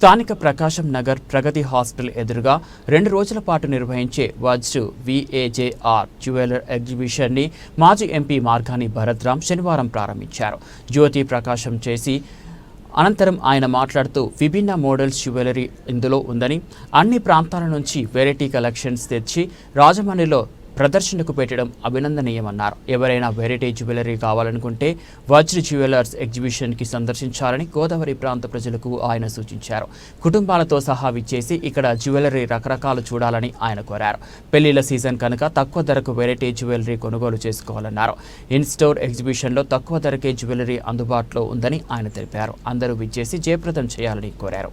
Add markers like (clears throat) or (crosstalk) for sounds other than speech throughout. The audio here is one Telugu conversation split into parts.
స్థానిక ప్రకాశం నగర్ ప్రగతి హాస్టల్ ఎదురుగా రెండు రోజుల పాటు నిర్వహించే వజ్రు విఏజేఆర్ జ్యువెలర్ ఎగ్జిబిషన్ని మాజీ ఎంపీ మార్గాని భరత్రామ్ శనివారం ప్రారంభించారు. జ్యోతి ప్రకాశం చేసి అనంతరం ఆయన మాట్లాడుతూ విభిన్న మోడల్స్ జ్యువెలరీ ఇందులో ఉందని అన్ని ప్రాంతాల నుంచి వెరైటీ కలెక్షన్స్ తెచ్చి రాజమండ్రిలో ప్రదర్శనకు పెట్టడం అభినందనీయమన్నారు. ఎవరైనా వెరైటీ జ్యువెలరీ కావాలనుకుంటే వజ్ర జ్యువెలర్స్ ఎగ్జిబిషన్కి సందర్శించాలని గోదావరి ప్రాంత ప్రజలకు ఆయన సూచించారు. కుటుంబాలతో సహా విచ్చేసి ఇక్కడ జ్యువెలరీ రకరకాలు చూడాలని ఆయన కోరారు. పెళ్ళిళ్ళ సీజన్ కనుక తక్కువ ధరకు వెరైటీ జ్యువెలరీ కొనుగోలు చేసుకోవాలన్నారు. ఇన్ స్టోర్ ఎగ్జిబిషన్లో తక్కువ ధరకే జ్యువెలరీ అందుబాటులో ఉందని ఆయన తెలిపారు. అందరూ విచ్చేసి జయప్రదం చేయాలని కోరారు.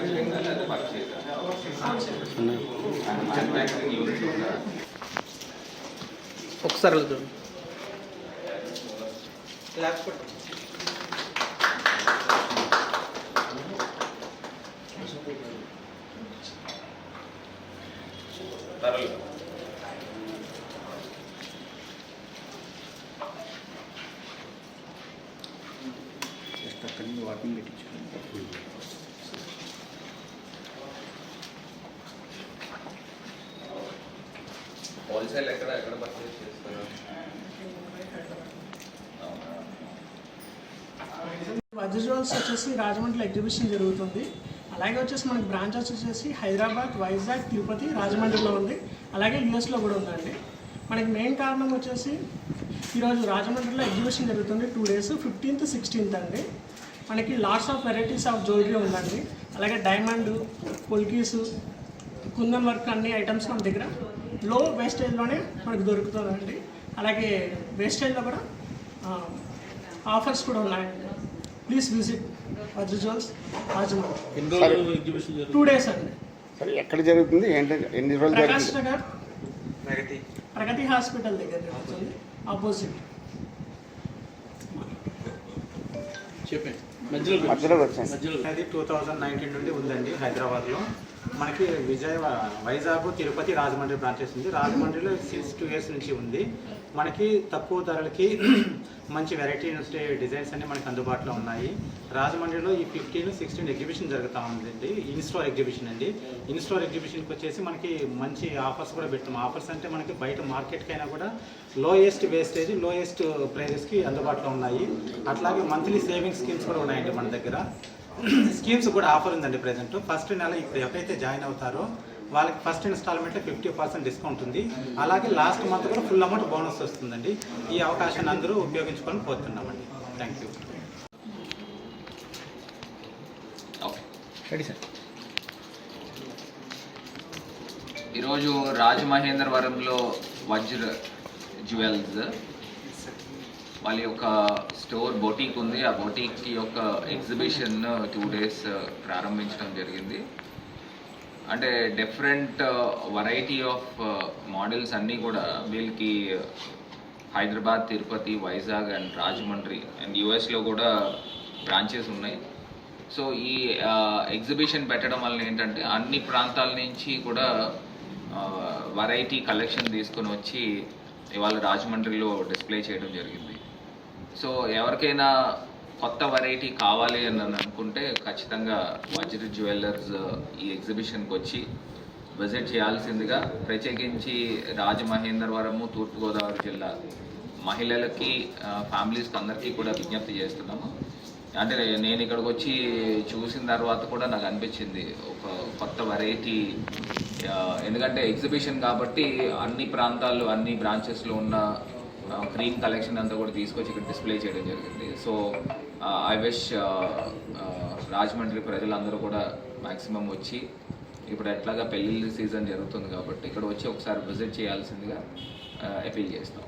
మ్యానుఫ్యాక్చరింగ్ లేదా పర్చేజ్ మ్యానుఫ్యాక్చరింగ్ యూనిట్ ఉందా ఒకసారి వెళ్తాం తరలి హోల్సేల్ ఎక్కడ ఎక్కడ పర్చేస్ చేస్తారు? అవునా? వచ్చేసి రాజమండ్రిలో ఎగ్జిబిషన్ జరుగుతుంది. అలాగే వచ్చేసి మనకి బ్రాంచెస్ వచ్చేసి హైదరాబాద్ వైజాగ్ తిరుపతి రాజమండ్రిలో ఉంది. అలాగే యూఎస్లో కూడా ఉందండి. మనకి మెయిన్ కారణం వచ్చేసి ఈరోజు రాజమండ్రిలో ఎగ్జిబిషన్ జరుగుతుంది టూ డేస్ ఫిఫ్టీన్త్ సిక్స్టీన్త్ అండి. మనకి lots of varieties of jewellery ఉందండి. అలాగే డైమండ్ కొల్కీస్ కుందన్ వర్క్ అన్ని ఐటమ్స్ మన దగ్గర లో వేస్టేజ్లోనే మనకు దొరుకుతుందండి. అలాగే వేస్టేజ్లో కూడా ఆఫర్స్ కూడా ఉన్నాయండి. ప్లీజ్ విజిట్ జరుగుతుంది? టూ డేస్ అండి. సరే ఎక్కడ జరుగుతుంది? ఏంటి? ఎన్ని రోజులు ప్రకాష్ జరుగుతుంది? నగర్. ప్రగతి. హాస్పిటల్ దగ్గర జరుగుతుంది ఆపోజిట్ చెప్పండి. మధ్యలో మధ్యలో వచ్చాను మధ్యలో. అది టూ థౌజండ్ నైన్టీన్ నుండి ఉందండి హైదరాబాద్లో. మనకి విజయవాడ వైజాగ్ తిరుపతి రాజమండ్రి బ్రాంచెస్ ఉంది రాజమండ్రిలో సిక్స్ టూ ఇయర్స్ నుంచి ఉంది. మనకి తక్కువ ధరలకి (clears throat) మంచి వెరైటీ డిజైన్స్ అన్ని మనకి అందుబాటులో ఉన్నాయి. రాజమండ్రిలో ఈ ఫిఫ్టీన్ సిక్స్టీన్ ఎగ్జిబిషన్ జరుగుతూ ఉందండి. ఇన్స్టోర్ ఎగ్జిబిషన్ అండి. ఇన్స్టోర్ ఎగ్జిబిషన్కి వచ్చేసి మనకి మంచి ఆఫర్స్ కూడా పెడతాం ఆఫర్స్ అంటే మనకి బయట మార్కెట్కి అయినా కూడా లోయెస్ట్ వేస్టేజ్ లోయెస్ట్ ప్రైజెస్కి అందుబాటులో ఉన్నాయి. అట్లాగే మంత్లీ సేవింగ్ స్కీమ్స్ కూడా ఉన్నాయండి మన దగ్గర. స్కీమ్స్ కూడా ఆఫర్ ఉందండి ప్రజెంట్ ఫస్ట్ నెల ఇప్పుడు ఎవరైతే జాయిన్ అవుతారో వాళ్ళకి ఫస్ట్ ఇన్స్టాల్మెంట్లో ఫిఫ్టీ పర్సెంట్ డిస్కౌంట్ ఉంది. అలాగే లాస్ట్ మంత్ కూడా ఫుల్ అమౌంట్ బోనస్ వస్తుందండి. ఈ అవకాశాన్ని అందరూ ఉపయోగించుకొని పోతున్నామండి. Thank you okay ready sir ఈరోజు రాజమహేంద్రవరంలో వజ్ర జ్యువెల్స్ వాళ్ళ యొక్క స్టోర్ బొటీక్ ఉంది. ఆ బొటీక్ యొక్క ఎగ్జిబిషన్ టూ డేస్ uh, ప్రారంభించడం జరిగింది. అంటే డిఫరెంట్ వెరైటీ ఆఫ్ మోడల్స్ అన్నీ కూడా వీళ్ళకి uh, Hyderabad Tirupati Vizag and Rajahmundry and యుఎస్లో కూడా బ్రాంచెస్ ఉన్నాయి. సో ఈ uh, ఎగ్జిబిషన్ పెట్టడం వల్ల ఏంటంటే అన్ని ప్రాంతాల నుంచి కూడా వెరైటీ కలెక్షన్ తీసుకొని వచ్చి ఇవాళ రాజమండ్రిలో డిస్ప్లే చేయడం జరిగింది. సో ఎవరికైనా కొత్త వెరైటీ కావాలి అని అనుకుంటే ఖచ్చితంగా వజ్ర జ్యువెలర్స్ uh, ఈ ఎగ్జిబిషన్కి వచ్చి విజిట్ చేయాల్సిందిగా ప్రత్యేకించి రాజమహేంద్రవరము తూర్పుగోదావరి జిల్లా మహిళలకి uh, ఫ్యామిలీస్కి అందరికీ కూడా విజ్ఞప్తి చేస్తున్నాము. అంటే నేను ఇక్కడికి వచ్చి చూసిన తర్వాత కూడా నాకు అనిపించింది ఒక కొత్త వెరైటీ uh, ఎందుకంటే ఎగ్జిబిషన్ కాబట్టి అన్ని ప్రాంతాల్లో అన్ని బ్రాంచెస్లో ఉన్న క్రీమ్ కలెక్షన్ అంతా కూడా తీసుకొచ్చి ఇక్కడ డిస్ప్లే చేయడం జరిగింది. సో ఐ విష్ రాజమండ్రి ప్రజలందరూ కూడా మ్యాక్సిమం వచ్చి ఇప్పుడు ఎట్లాగా పెళ్ళిళ్ళ సీజన్ జరుగుతుంది కాబట్టి ఇక్కడ వచ్చి ఒకసారి విజిట్ చేయాల్సిందిగా అపీల్ చేస్తాం.